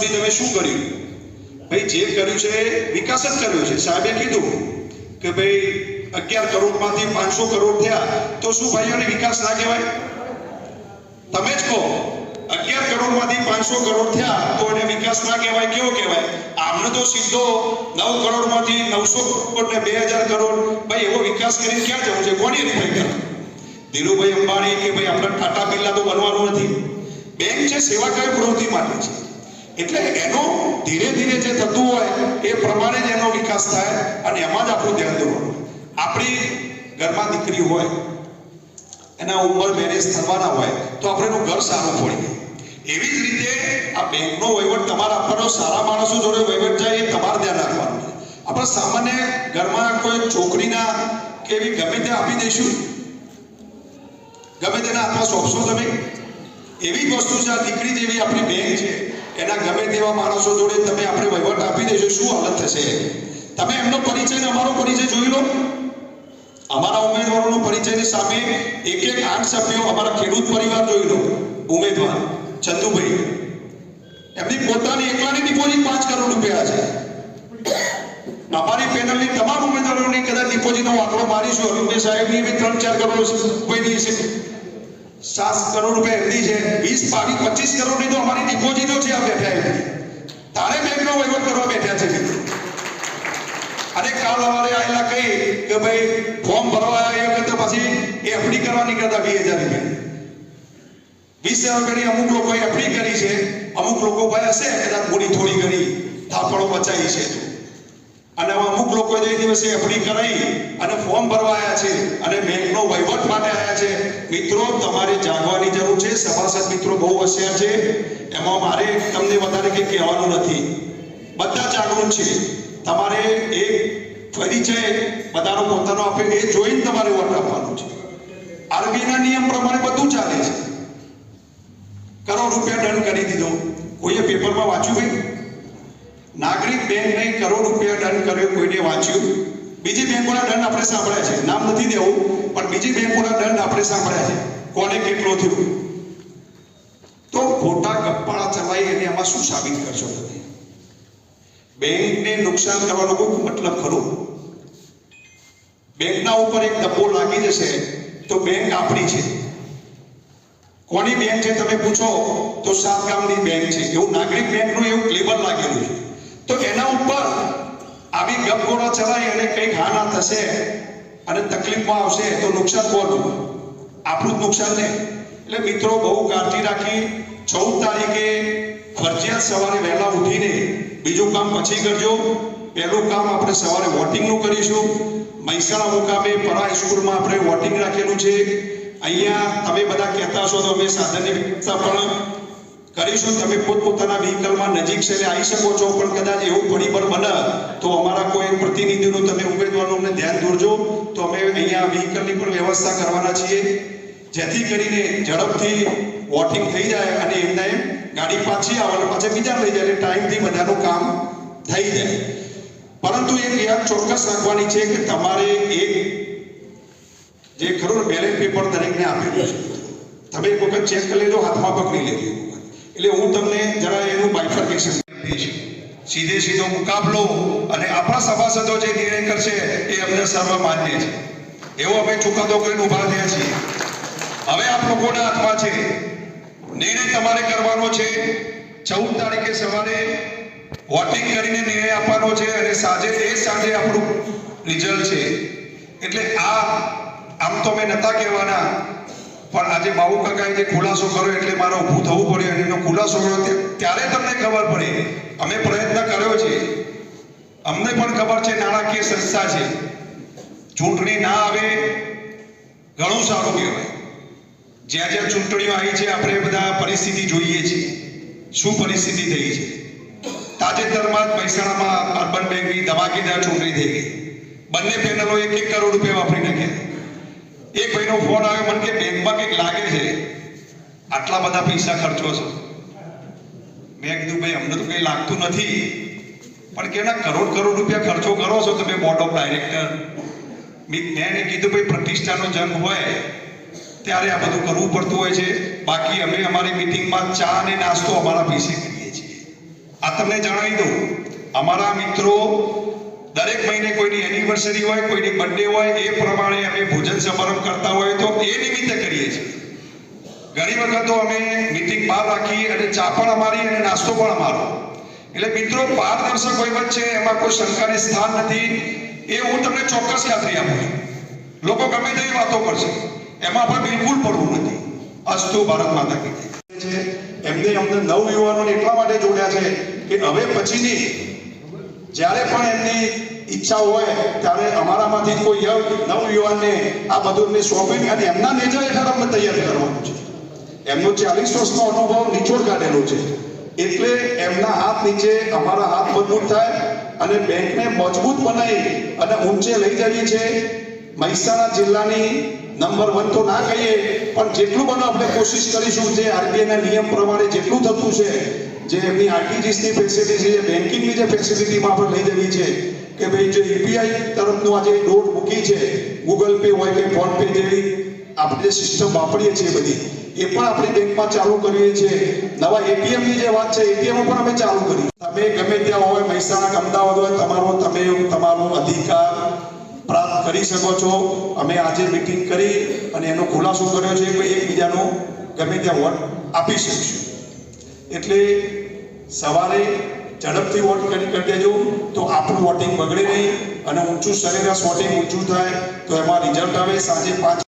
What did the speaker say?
સુધી તમે શું કર્યું? ભાઈ, જે કર્યું છે વિકાસ જ કર્યો છે. સાહેબે કીધું કે ભાઈ, અગિયાર કરોડમાંથી પાંચસો કરોડ થયા, તો શું ભાઈઓને વિકાસ ના કહેવાય? તમે જ કહો, અગિયાર કરોડમાંથી પાંચસો કરોડ થયા, તો એને વિકાસ ના કહેવાય, કેવો કહેવાય? આમને તો સીધો નવ કરોડમાંથી નવસો કરોડ ને બે હજાર કરોડ. ભાઈ, એવો વિકાસ કરીને ક્યાં જવું છે? કોની રીતે કરે ધીરુભાઈ અંબાણી કે ભાઈ, આપણે ટાટા બિરલા તો બનવાનું નથી. બેંક છે, સેવાકીય પ્રવૃત્તિ માટે છે. એટલે એનો ધીરે ધીરે જે થતું હોય એ પ્રમાણે જ એનો વિકાસ થાય અને એમાં જ આપણું ધ્યાન દોરવાનું. આપણી ઘરમાં દીકરી હોય, એના ઉંમર મેરેજ થવાના હોય, તો આપણે એનું ઘર સારું પડી એવી જ રીતે આ બેંકનો વહીવટ તમારા આપવાનો સારા માણસો જોડે વહીવટ જાય એ તમારે ધ્યાન રાખવાનું આપણે સામાન્ય ઘરમાં કોઈ છોકરીના કે એવી ગમે તે આપી દઈશું. ગમે તેના હાથમાં સોંપશો તમે. એવી જ વસ્તુ છે, આ દીકરી જેવી આપણી બેંક છે. એના ગમે તેવા માણસો જોડે તમે આપણે વહીવટ આપી દેજો, શું હાલત થશે? તમે એમનો પરિચય ને અમારો પરિચય જોઈ લો. અમારા ઉમેદવારોનો પરિચયની સામે એક એક આઠ સભ્યો અમારા ખેડૂત પરિવાર જોઈ લો. ઉમેદવાર, ચંદુભાઈ. એમની પોતાની એકલાની ડિપોઝિટ પાંચ કરોડ રૂપિયા છે. અમારી પેનલની તમામ ઉમેદવારોની કદાચ ડિપોઝિટનો આંકડો મારીશું. અરુણભાઈ સાહેબની બી ત્રણ ચાર કરોડ કોઈ છે. સાત કરોડ રૂપિયા એમની છે. વીસ, બાવીસ, પચીસ કરોડની તો અમારી ડિપોઝિટો છે આ બેઠા એમ તારે બેંકનો વહીવટ કરવા બેઠા છે. અને કાલ સવારે આયેલા કહી કે ભાઈ, ફોર્મ ભરવા આવ્યા તો પછી એફડી કરવા નીકળતા વીસ હજાર રૂપિયા. વીસ હજાર રૂપિયાની અમુક લોકોએ એફડી કરી છે. અમુક લોકો ભાઈ હશે, કદાચ મૂડી થોડી ઘણી થાપણો બચાવી છે. અને અમુક લોકો જે દિવસે એફડી કરાવી અને ફોર્મ ભરવા આવ્યા છે અને બેંકનો વહીવટ માટે આવ્યા છે, મિત્રો, તમારે જાગવાની જરૂર છે. સભાસદ મિત્રો બહુ હોશિયાર છે. એમાં મારે તમને વધારે કંઈ કહેવાનું નથી. બધા જાગૃત છે. તમારે એક પરિચય બધાનો પોતાનો આપે, એ જોઈને તમારે વોટ આપવાનો છે. આરબીઆઈના નિયમ પ્રમાણે બધું ચાલે છે. કરોડ રૂપિયા દંડ કરી દીધો. કોઈએ પેપરમાં વાંચ્યું ભાઈ બેંકને કરોડ રૂપિયા દંડ કર્યો, કોઈને વાંચ્યું? બીજી બેંકોના દંડ આપણે સાંભળ્યા છે. નામ નથી દેવું, પણ બીજી બેંકોના દંડ આપણે સાંભળ્યા છે. કોને કેટલો થયો? તો ખોટા ગપ્પાળા ચલાવી અને એમાં શું સાબિત કરશો તમે? બેંકને નુકસાન કરવાનો કોઈ મતલબ ખરો? બેંકના ઉપર એક ડબ્બો લાગી જશે, તો બેંક આપણી છે. કોની બેંક છે તમે પૂછો, તો સાત ગામની બેંક છે. એવું નાગરિક બેંકનું એવું લેબલ લાગેલું છે. તો એના ઉપર આવી ગપગોળા ચલાવી અને કંઈક હાના થશે અને તકલીફમાં આવશે તો નુકસાન કોનું? આપણું જ નુકસાન ને. એટલે મિત્રો, બહુ કાળજી રાખી. ચૌદ તારીખે ફરજિયાત સવારે વહેલા ઉઠીને બીજું કામ પછી કરજો. પહેલું કામ આપણે સવારે વોટિંગનું કરીશું. મહેસાણા મુકામે પરા સ્કૂલમાં આપણે વોટિંગ રાખેલું છે. અહીંયા તમે બધા કહેતા છો તો અમે સાધનની વ્યવસ્થા પણ કરીશું. તમે પોતપોતાના વ્હીકલમાં નજીક છે આવી શકો છો, પણ કદાચ એવું પરિબળ બને તો અમારા કોઈ પ્રતિનિધિનું તમે ઉમેદવારનું ધ્યાન દોરજો. તો અમે અહીંયા વ્હીકલની પણ વ્યવસ્થા કરવાના છીએ. જેથી કરીને ઝડપથી વોટિંગ થઈ જાય અને એમને ગાડી પાછી આવે અને પાછા બીજા લઈ જાય ટાઈમથી બધાનું કામ થઈ જાય. પરંતુ એક યાદ ચોક્કસ રાખવાની છે કે તમારે એક જે ખરું બેલેટ પેપર દરેકને આપેલું છે. તમે એક વખત ચેક કરી લેજો, હાથમાં પકડી લેજો. એટલે હું તમને જરા એનું બાયફર્કેશન છીએ સીધે સીધો મુકાબલો અને આપણા સભાસદો જે નિર્ણય કરશે એ અમને સર્વ માન્ય છે. એવો અમે ચુકાદો કરીને ઊભા થયા છીએ. હવે આપ લોકોના હાથમાં છે. નિર્ણય તમારે કરવાનો છે. ચૌદ તારીખે સવારે વોટિંગ કરીને નિર્ણય આપવાનો છે અને સાંજે એ સાંજે આપણું રિઝલ્ટ છે. એટલે આ, આમ તો મેં નતા કહેવાના પણ આજે બાબુ કાકાએ જે ખુલાસો કર્યો એટલે મારે ઊભું થવું પડ્યું અને એનો ખુલાસો કર્યો ત્યારે તમને ખબર પડે. અમે પ્રયત્ન કર્યો છે. અમને પણ ખબર છે નાણાકીય સંસ્થા છે. ચૂંટણી ના આવે, ઘણું સારું કહેવાય. જ્યાં જ્યાં ચૂંટણીઓ આવી છે, આપણે બધા પરિસ્થિતિ જોઈએ છીએ. શું પરિસ્થિતિ થઈ છે? તાજેતરમાં જ મહેસાણામાં અર્બન બેંકની ધમાકેદાર ચૂંટણી થઈ ગઈ. બંને પેનલો એક એક કરોડ રૂપિયા વાપરી નાખ્યા. એક ભાઈનો ફોન આવ્યો, મને કે બેંકમાં કંઈક લાગે છે. આટલા બધા પૈસા ખર્ચો છો. મેં કીધું, ભાઈ, અમને તો કંઈ લાગતું નથી. પણ કેના કરોડ કરોડ રૂપિયા ખર્ચો કરો છો તમે બોર્ડ ઓફ ડાયરેક્ટર મેં એને કીધું, ભાઈ, પ્રતિષ્ઠાનો જંગ હોય, ત્યારે આ બધું કરવું પડતું હોય છે. બાકી અમે અમારી મિટિંગમાં ચા અને નાસ્તો અમારા પૈસે કરીએ છીએ. આ તમને જણાવી દઉં. અમારા મિત્રો દરેક મહિને કોઈની એનિવર્સરી હોય, કોઈની બર્થડે હોય, એ પ્રમાણે અમે ભોજન સમારંભ કરતા હોય તો એ નિમિત્તે કરીએ છીએ. ઘણી વખત તો અમે મીટિંગ બહાર રાખી અને ચા પણ અમારી અને નાસ્તો પણ અમારો. એટલે મિત્રો પારદર્શક વહીવટ છે, એમાં કોઈ શંકાને સ્થાન નથી. એ હું તમને ચોક્કસ ખાતરી આપું છું. લોકો ગમે તેવી વાતો કરશે. એમાં પણ બિલકુલ પડવું નથી. અસ્તુ ભારત માતા કીધી છે એમને અમને નવ યુવાનોને એટલા માટે જોડ્યા છે કે હવે પછીની જ્યારે પણ એમની ઈચ્છા હોય, ત્યારે અમારામાંથી કોઈ યવ નવયુવાનને આ બધું સોંપીને અને એમના નેજા હેઠળ અમને તૈયાર કરવાનું છે. એમનો ચાલીસ વર્ષનો અનુભવ નીચોડ કાઢેલો છે. એટલે એમના હાથ નીચે અમારા હાથ મજબૂત થાય અને બેંકને મજબૂત બનાવી અને ઊંચે લઈ જવી છે. મહેસાણા જિલ્લાની નંબર વન તો ના કહીએ, પણ જેટલું બને આપણે કોશિશ કરીશું જે આરબીઆઈના નિયમ પ્રમાણે જેટલું થતું છે જે એમની આરટીજીએસની ફેસિલિટી છે જે બેન્કિંગની જે ફેસિલિટીમાં આપણે લઈ જવી છે, કે ભાઈ જે યુપીઆઈ તરફનું આજે દોડ મૂકી છે ગૂગલ પે હોય કે ફોન પે જેવી, આપણે જે સિસ્ટમ વાપરીએ છીએ બધી, એ પણ આપણી બેંકમાં ચાલુ કરીએ છીએ. નવા એટીએમની જે વાત છે, એટીએમ પણ અમે ચાલુ કરી તમે ગમે ત્યાં હોય, મહેસાણા અમદાવાદ હોય, તમારો તમે તમારો અધિકાર પ્રાપ્ત કરી શકો છો. અમે આજે મિટિંગ કરી અને એનો ખુલાસો કર્યો છે કે એકબીજાનો ગમે ત્યાં વોટ આપી શકશું. એટલે સવારે ઝડપથી વોટ કરી કરી દેજો, તો આપણું વોટિંગ બગડે નહીં. અને ઊંચું સરેરાશ વોટિંગ ઊંચું થાય, તો એમાં રિઝલ્ટ આવે સાંજે પાંચ